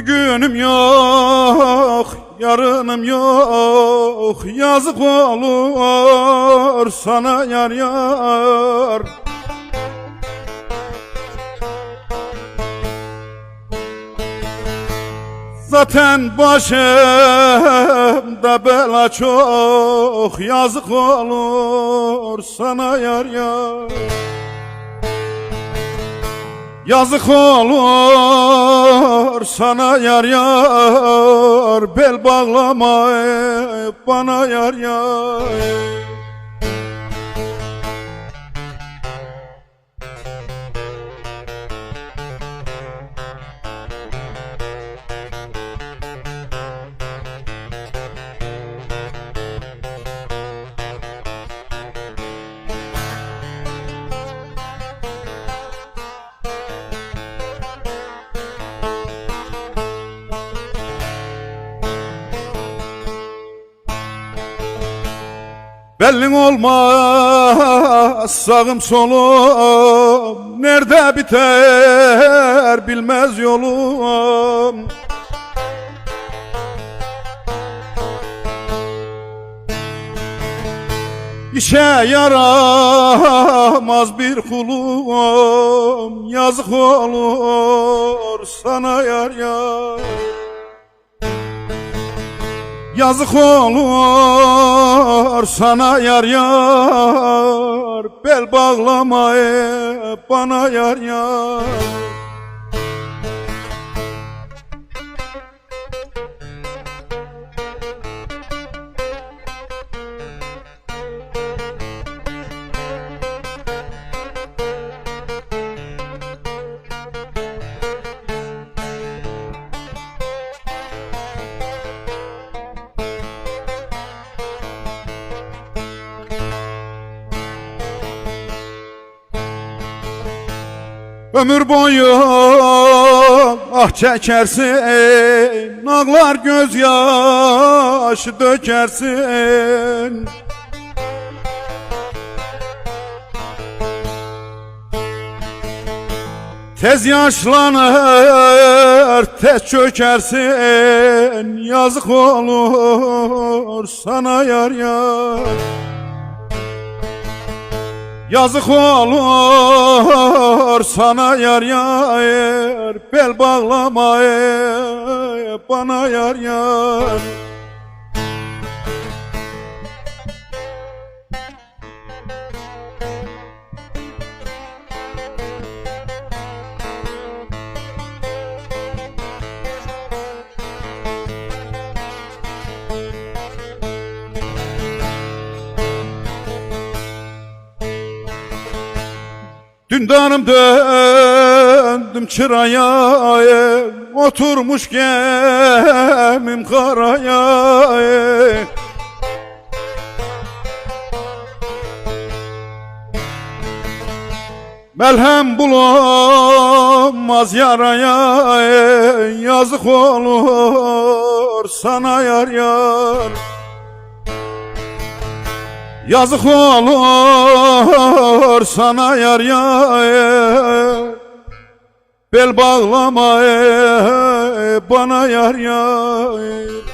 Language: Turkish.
Bugünüm yok, yarınım yok. Yazık olur sana yar yar. Zaten başımda bela çok. Yazık olur sana yar yar Yazık olur sana yar yar Bel bağlama bana yar yar Bellin olmaz sağım solum. Nerede biter bilmez yolum. İşe yaramaz bir kulum. Yazık olur sana yar yar Yazık olur sana yar yar. Bel bağlama bana yar yar Ömür boyu ah çekersin Ağlar gözyaşı dökersin. Tez yaşlanır, tez çökersin Yazık olur sana yar yar Yazık olur sana yar yar Bel bağlama bana yar yar Dündanım döndüm çıraya Oturmuş gemim karaya. Melhem bulamaz yaraya Yazık olur sana yar yar Yazık olur sana yar yar Bel bağlama bana yar yar